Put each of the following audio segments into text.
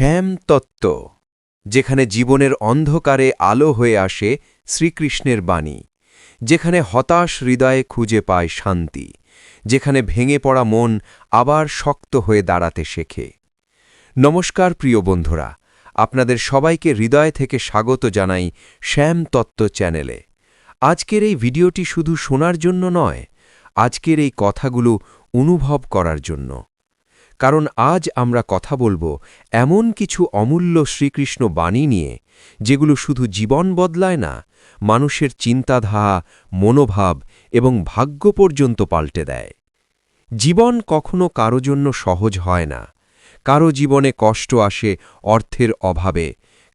শ্যাম তত্ত্ব, যেখানে জীবনের অন্ধকারে আলো হয়ে আসে শ্রীকৃষ্ণের বাণী, যেখানে হতাশ হৃদয়ে খুঁজে পায় শান্তি, যেখানে ভেঙে পড়া মন আবার শক্ত হয়ে দাঁড়াতে শেখে। নমস্কার প্রিয় বন্ধুরা, আপনাদের সবাইকে হৃদয় থেকে স্বাগত জানাই শ্যাম তত্ত্ব চ্যানেলে। আজকের এই ভিডিওটি শুধু শোনার জন্য নয়, আজকের এই কথাগুলো অনুভব করার জন্য। কারণ আজ আমরা কথা বলব এমন কিছু অমূল্য শ্রীকৃষ্ণ বাণী নিয়ে, যেগুলো শুধু জীবন বদলায় না, মানুষের চিন্তাধারা, মনোভাব এবং ভাগ্য পর্যন্ত পাল্টে দেয়। জীবন কখনো কারও জন্য সহজ হয় না। কারও জীবনে কষ্ট আসে অর্থের অভাবে,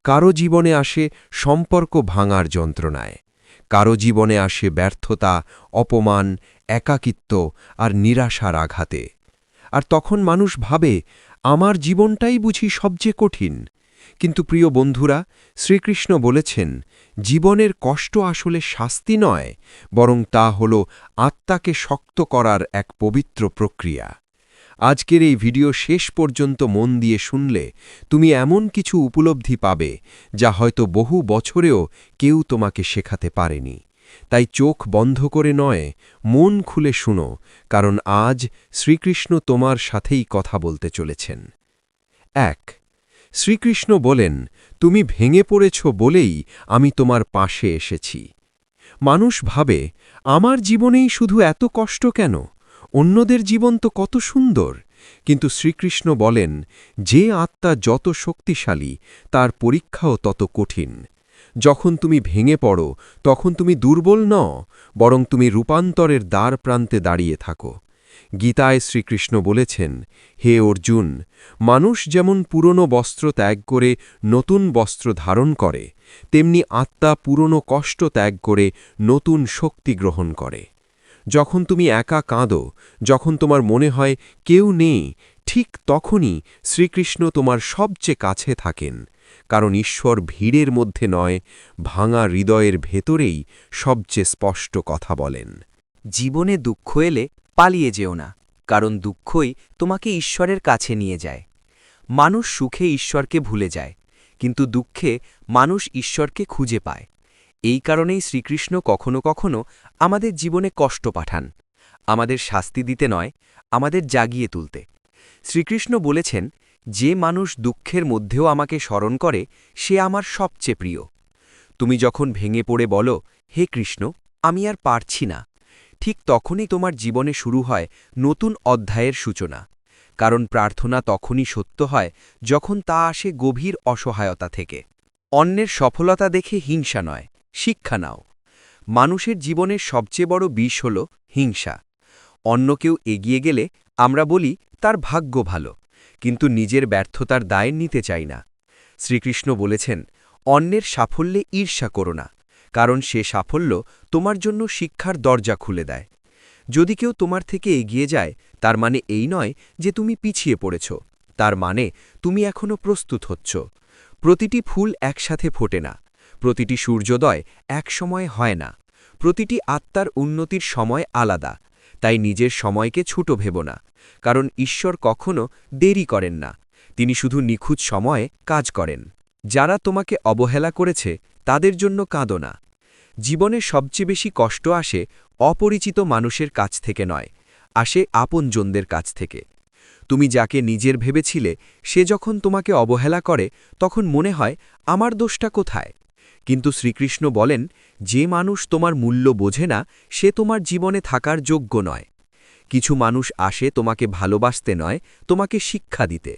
কারও জীবনে আসে সম্পর্ক ভাঙার যন্ত্রণায়, কারও জীবনে আসে ব্যর্থতা, অপমান, একাকিত্ব আর নিরাশার আঘাতে। আর তখন মানুষ ভাবে, আমার জীবনটাই বুঝি সবচেয়ে কঠিন। কিন্তু প্রিয় বন্ধুরা, শ্রীকৃষ্ণ বলেছেন, জীবনের কষ্ট আসলে শাস্তি নয়, বরং তা হল আত্মাকে শক্ত করার এক পবিত্র প্রক্রিয়া। আজকের এই ভিডিও শেষ পর্যন্ত মন দিয়ে শুনলে তুমি এমন কিছু উপলব্ধি পাবে, যা হয়তো বহু বছরেও কেউ তোমাকে শেখাতে পারেনি। তাই চোখ বন্ধ করে নয়, মন খুলে শুনো, কারণ আজ শ্রীকৃষ্ণ তোমার সাথেই কথা বলতে চলেছেন। এক, শ্রীকৃষ্ণ বলেন, তুমি ভেঙে পড়েছ বলেই আমি তোমার পাশে এসেছি। মানুষ ভাবে, আমার জীবনেই শুধু এত কষ্ট কেন? অন্যদের জীবন তো কত সুন্দর! কিন্তু শ্রীকৃষ্ণ বলেন, যে আত্মা যত শক্তিশালী, তার পরীক্ষাও তত কঠিন। যখন তুমি ভেঙে পড়ো, তখন তুমি দুর্বল ন বরং তুমি রূপান্তরের দ্বার প্রান্তে দাঁড়িয়ে থাকো। গীতায় শ্রীকৃষ্ণ বলেছেন, হে অর্জুন, মানুষ যেমন পুরনো বস্ত্র ত্যাগ করে নতুন বস্ত্র ধারণ করে, তেমনি আত্মা পুরনো কষ্ট ত্যাগ করে নতুন শক্তি গ্রহণ করে। যখন তুমি একা কাঁদো, যখন তোমার মনে হয় কেউ নেই, ঠিক তখনই শ্রীকৃষ্ণ তোমার সবচেয়ে কাছে থাকেন। কারণ ঈশ্বর ভিড়ের মধ্যে নয়, ভাঙা হৃদয়ের ভেতরেই সবচেয়ে স্পষ্ট কথা বলেন। জীবনে দুঃখ এলে পালিয়ে যেও না, কারণ দুঃখই তোমাকে ঈশ্বরের কাছে নিয়ে যায়। মানুষ সুখে ঈশ্বরকে ভুলে যায়, কিন্তু দুঃখে মানুষ ঈশ্বরকে খুঁজে পায়। এই কারণেই শ্রীকৃষ্ণ কখনো কখনো আমাদের জীবনে কষ্ট পাঠান, আমাদের শাস্তি দিতে নয়, আমাদের জাগিয়ে তুলতে। শ্রীকৃষ্ণ বলেছেন যে মানুষ দুঃখের মধ্যেও আমাকে স্মরণ করে, সে আমার সবচেয়ে প্রিয়। তুমি যখন ভেঙে পড়ে বলো, হে কৃষ্ণ, আমি আর পারছি না। ঠিক তখনই তোমার জীবনে শুরু হয় নতুন অধ্যায়ের সূচনা। কারণ প্রার্থনা তখনই সত্য হয় যখন তা আসে গভীর অসহায়তা থেকে। অন্যের সফলতা দেখে হিংসা নয়, শিক্ষা নাও। মানুষের জীবনের সবচেয়ে বড় বিষ হল হিংসা। অন্য কেউ এগিয়ে গেলে আমরা বলি, তার ভাগ্য ভালো। কিন্তু নিজের ব্যর্থতার দায় নিতে চাই না। শ্রীকৃষ্ণ বলেছেন, অন্যের সাফল্যে ঈর্ষা করো না, কারণ সে সাফল্য তোমার জন্য শিক্ষার দরজা খুলে দেয়। যদি কেউ তোমার থেকে এগিয়ে যায়, তার মানে এই নয় যে তুমি পিছিয়ে পড়েছ, তার মানে তুমি এখনও প্রস্তুত হচ্ছ। প্রতিটি ফুল একসাথে ফোটে না, প্রতিটি সূর্যোদয় এক সময় হয় না, প্রতিটি আত্মার উন্নতির সময় আলাদা তাই নিজের সময়কে ছুটো ভেব না, কারণ ঈশ্বর কখনো দেরি করেন না, তিনি শুধু নিখুঁত সময়ে কাজ করেন। যারা তোমাকে অবহেলা করেছে, তাদের জন্য কাঁদো না। জীবনে সবচেয়ে বেশি কষ্ট আসে অপরিচিত মানুষের কাছ থেকে নয়, আসে আপনজনদের কাছ থেকে। তুমি যাকে নিজের ভেবেছিলে, সে যখন তোমাকে অবহেলা করে, তখন মনে হয়, আমার দোষটা কোথায়? কিন্তু শ্রীকৃষ্ণ বলেন, যে মানুষ তোমার মূল্য বোঝে না, সে তোমার জীবনে থাকার যোগ্য নয়। কিছু মানুষ আসে তোমাকে ভালোবাসতে নয়, তোমাকে শিক্ষা দিতে।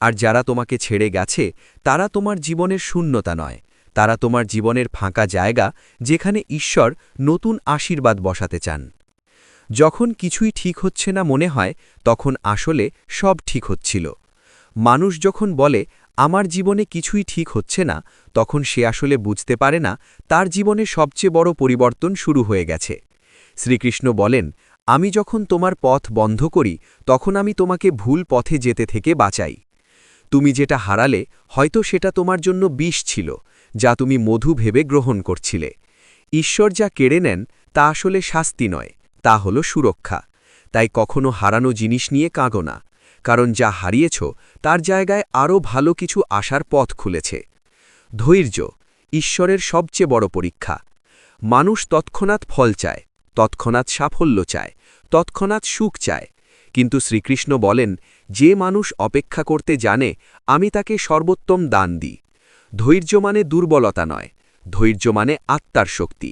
আর যারা তোমাকে ছেড়ে গেছে, তারা তোমার জীবনের শূন্যতা নয়। তারা তোমার জীবনের ফাঁকা জায়গা, যেখানে ঈশ্বর নতুন আশীর্বাদ বসাতে চান। যখন কিছুই ঠিক হচ্ছে না মনে হয়, তখন আসলে সব ঠিক হচ্ছিল। মানুষ যখন বলে আমার জীবনে কিছুই ঠিক হচ্ছে না, তখন সে আসলে বুঝতে পারে না, তার জীবনে সবচেয়ে বড় পরিবর্তন শুরু হয়ে গেছে। শ্রীকৃষ্ণ বলেন, আমি যখন তোমার পথ বন্ধ করি, তখন আমি তোমাকে ভুল পথে যেতে থেকে বাঁচাই। তুমি যেটা হারালে, হয়তো সেটা তোমার জন্য বিষ ছিল, যা তুমি মধু ভেবে গ্রহণ করছিলে। ঈশ্বর যা কেড়ে নেন, তা আসলে শাস্তি নয়, তা হল সুরক্ষা। তাই কখনো হারানো জিনিস নিয়ে কাঁগো না। কারণ যা হারিয়েছ, তার জায়গায় আরও ভালো কিছু আসার পথ খুলেছে। ধৈর্য, ঈশ্বরের সবচেয়ে বড় পরীক্ষা। মানুষ তৎক্ষণাৎ ফল চায়, তৎক্ষণাৎ সাফল্য চায়, তৎক্ষণাৎ সুখ চায়। কিন্তু শ্রীকৃষ্ণ বলেন, যে মানুষ অপেক্ষা করতে জানে, আমি তাকে সর্বোত্তম দান দিই। ধৈর্য মানে দুর্বলতা নয়, ধৈর্য মানে আত্মার শক্তি।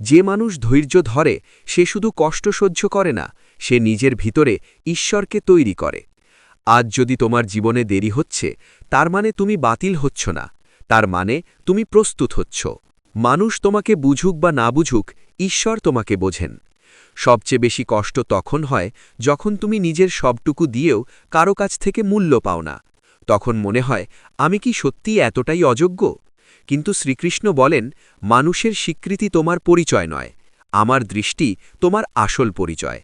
যে মানুষ ধৈর্য ধরে, সে শুধু কষ্ট সহ্য করে না, সে নিজের ভিতরে ঈশ্বরকে তৈরি করে। আজ যদি তোমার জীবনে দেরি হচ্ছে, তার মানে তুমি বাতিল হচ্ছ না। তার মানে তুমি প্রস্তুত হচ্ছ। মানুষ তোমাকে বুঝুক বা না বুঝুক, ঈশ্বর তোমাকে বোঝেন। সবচেয়ে বেশি কষ্ট তখন হয় যখন তুমি নিজের সবটুকু দিয়েও কারও কাছ থেকে মূল্য পাও না। তখন মনে হয়, আমি কি সত্যি এতটাই অযোগ্য? কিন্তু শ্রীকৃষ্ণ বলেন, মানুষের স্বীকৃতি তোমার পরিচয় নয়, আমার দৃষ্টি তোমার আসল পরিচয়।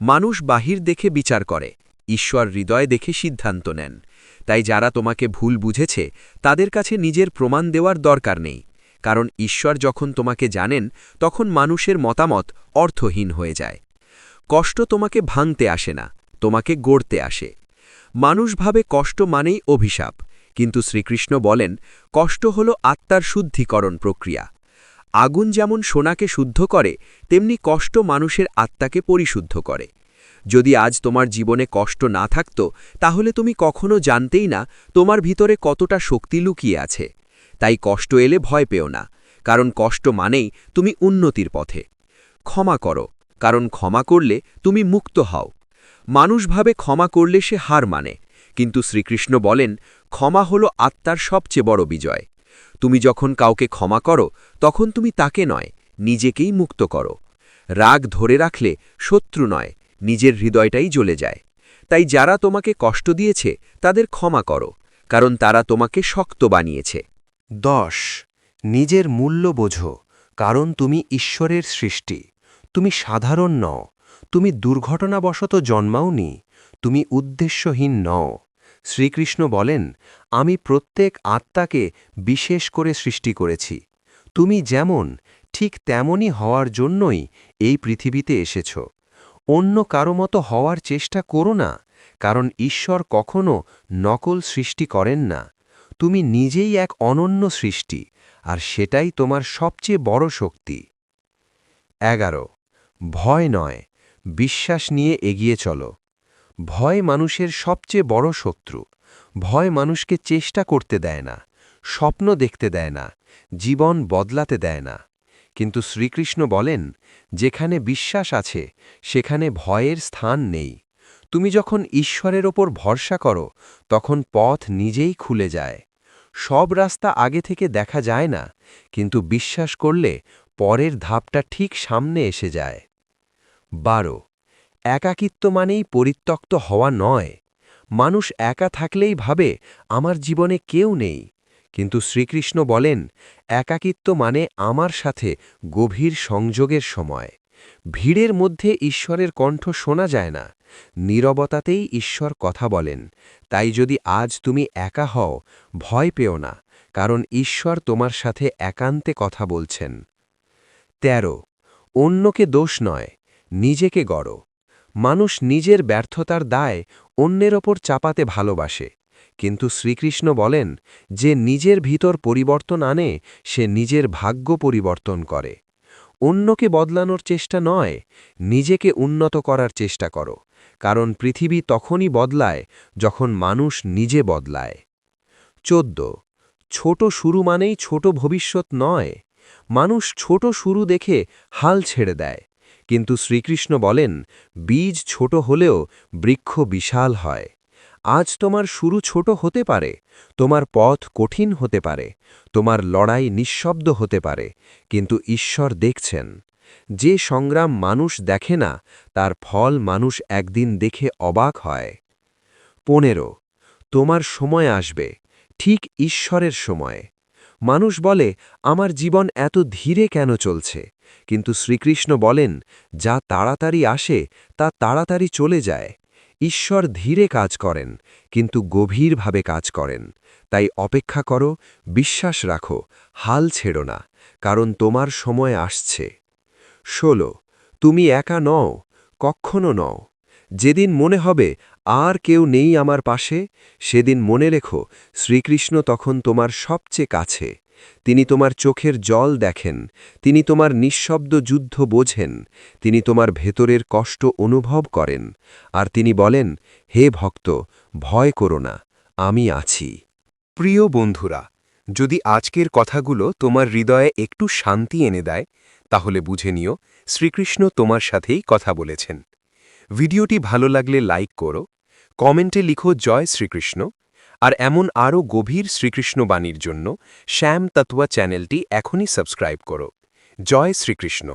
মানুষ বাহির দেখে বিচার করে। ঈশ্বর হৃদয় দেখে সিদ্ধান্ত নেন। তাই যারা তোমাকে ভুল বুঝেছে, তাদের কাছে নিজের প্রমাণ দেওয়ার দরকার নেই, কারণ ঈশ্বর যখন তোমাকে জানেন, তখন মানুষের মতামত অর্থহীন হয়ে যায়। কষ্ট তোমাকে ভাঙতে আসে না, তোমাকে গড়তে আসে। মানুষ ভাবে কষ্ট মানেই অভিশাপ, কিন্তু শ্রীকৃষ্ণ বলেন, কষ্ট হল আত্মার শুদ্ধিকরণ প্রক্রিয়া। আগুন যেমন সোনাকে শুদ্ধ করে, তেমনি কষ্ট মানুষের আত্মাকে পরিশুদ্ধ করে। যদি আজ তোমার জীবনে কষ্ট না থাকত, তাহলে তুমি কখনো জানতেই না তোমার ভিতরে কতটা শক্তি লুকিয়ে আছে। তাই কষ্ট এলে ভয় পেও না, কারণ কষ্ট মানেই তুমি উন্নতির পথে। ক্ষমা করো, কারণ ক্ষমা করলে তুমি মুক্ত হও। মানুষ ভাবে ক্ষমা করলে সে হার মানে কিন্তু শ্রীকৃষ্ণ বলেন, ক্ষমা হল আত্মার সবচেয়ে বড় বিজয়। তুমি যখন কাউকে ক্ষমা করো, তখন তুমি তাকে নয়, নিজেকেই মুক্ত করো। রাগ ধরে রাখলে শত্রু নয় নিজের হৃদয়টাই জ্বলে যায়। তাই যারা তোমাকে কষ্ট দিয়েছে, তাদের ক্ষমা করো, কারণ তারা তোমাকে শক্ত বানিয়েছে। দশ, নিজের মূল্য বোঝো, কারণ তুমি ঈশ্বরের সৃষ্টি। তুমি সাধারণ নও, তুমি দুর্ঘটনাবশত জন্মাওনি, তুমি উদ্দেশ্যহীন নও। শ্রীকৃষ্ণ বলেন, আমি প্রত্যেক আত্মাকে বিশেষ করে সৃষ্টি করেছি। তুমি যেমন, ঠিক তেমনই হওয়ার জন্যই এই পৃথিবীতে এসেছ। অন্য কারও মতো হওয়ার চেষ্টা করো না, কারণ ঈশ্বর কখনো নকল সৃষ্টি করেন না। তুমি নিজেই এক অনন্য সৃষ্টি, আর সেটাই তোমার সবচেয়ে বড় শক্তি। এগারো, ভয় নয়, বিশ্বাস নিয়ে এগিয়ে চলো। ভয় মানুষের সবচেয়ে বড় শত্রু। ভয় মানুষকে চেষ্টা করতে দেয় না, স্বপ্ন দেখতে দেয় না, জীবন বদলাতে দেয় না। কিন্তু শ্রীকৃষ্ণ বলেন, যেখানে বিশ্বাস আছে, সেখানে ভয়ের স্থান নেই। তুমি যখন ঈশ্বরের ওপর ভরসা করো, তখন পথ নিজেই খুলে যায়। সব রাস্তা আগে থেকে দেখা যায় না, কিন্তু বিশ্বাস করলে পরের ধাপটা ঠিক সামনে এসে যায়। বারো, একাকিত্ব মানেই পরিত্যক্ত হওয়া নয়। মানুষ একা থাকলেই ভাবে, আমার জীবনে কেউ নেই। কিন্তু শ্রীকৃষ্ণ বলেন, একাকিত্ব মানে আমার সাথে গভীর সংযোগের সময়। ভিড়ের মধ্যে ঈশ্বরের কণ্ঠ শোনা যায় না। নীরবতাতেই ঈশ্বর কথা বলেন। তাই যদি আজ তুমি একা হও, ভয় পেও না, কারণ ঈশ্বর তোমার সাথে একান্তে কথা বলছেন। ১৩ অন্যকে দোষ নয়, নিজেকে গড়। মানুষ নিজের ব্যর্থতার দায় অন্যের ওপর চাপাতে ভালোবাসে। কিন্তু শ্রীকৃষ্ণ বলেন, যে নিজের ভিতর পরিবর্তন আনে, সে নিজের ভাগ্য পরিবর্তন করে। অন্যকে বদলানোর চেষ্টা নয়, নিজেকে উন্নত করার চেষ্টা করো, কারণ পৃথিবী তখনই বদলায় যখন মানুষ নিজে বদলায়। চোদ্দ, ছোট শুরু মানেই ছোট ভবিষ্যৎ নয়, মানুষ ছোট শুরু দেখে হাল ছেড়ে দেয়। কিন্তু শ্রীকৃষ্ণ বলেন, বীজ ছোট হলেও বৃক্ষ বিশাল হয়। আজ তোমার শুরু ছোট হতে পারে, তোমার পথ কঠিন হতে পারে, তোমার লড়াই নিঃশব্দ হতে পারে, কিন্তু ঈশ্বর দেখছেন। যে সংগ্রাম মানুষ দেখে না, তার ফল মানুষ একদিন দেখে অবাক হয়। পনেরো, তোমার সময় আসবে, ঠিক ঈশ্বরের সময়। মানুষ বলে, আমার জীবন এত ধীরে কেন চলছে? কিন্তু শ্রীকৃষ্ণ বলেন, যা তাড়াতাড়ি আসে, তা তাড়াতাড়ি চলে যায়। ঈশ্বর ধীরে কাজ করেন, কিন্তু গভীরভাবে কাজ করেন। তাই অপেক্ষা করো, বিশ্বাস রাখো, হাল ছেড়ো না, কারণ তোমার সময় আসছে। ষোলো, তুমি একা নও কক্ষণও নও। যেদিন মনে হবে, আর কেউ নেই আমার পাশে, সেদিন মনে রেখো, শ্রীকৃষ্ণ তখন তোমার সবচেয়ে কাছে। তিনি তোমার চোখের জল দেখেন, তিনি তোমার নিঃশব্দ যুদ্ধ বোঝেন, তিনি তোমার ভেতরের কষ্ট অনুভব করেন, আর তিনি বলেন, হে ভক্ত, ভয় করো না, আমি আছি। প্রিয় বন্ধুরা, যদি আজকের কথাগুলো তোমার হৃদয়ে একটু শান্তি এনে দেয়, তাহলে বুঝে নিও শ্রীকৃষ্ণ তোমার সাথেই কথা বলেছেন। ভিডিওটি ভালো লাগলে লাইক করো, কমেন্টে লিখো জয় শ্রীকৃষ্ণ। আর এমন আরও গভীর শ্রীকৃষ্ণবাণীর জন্য শ্যাম তত্ত্বা চ্যানেলটি এখনই সাবস্ক্রাইব করো। জয় শ্রীকৃষ্ণ।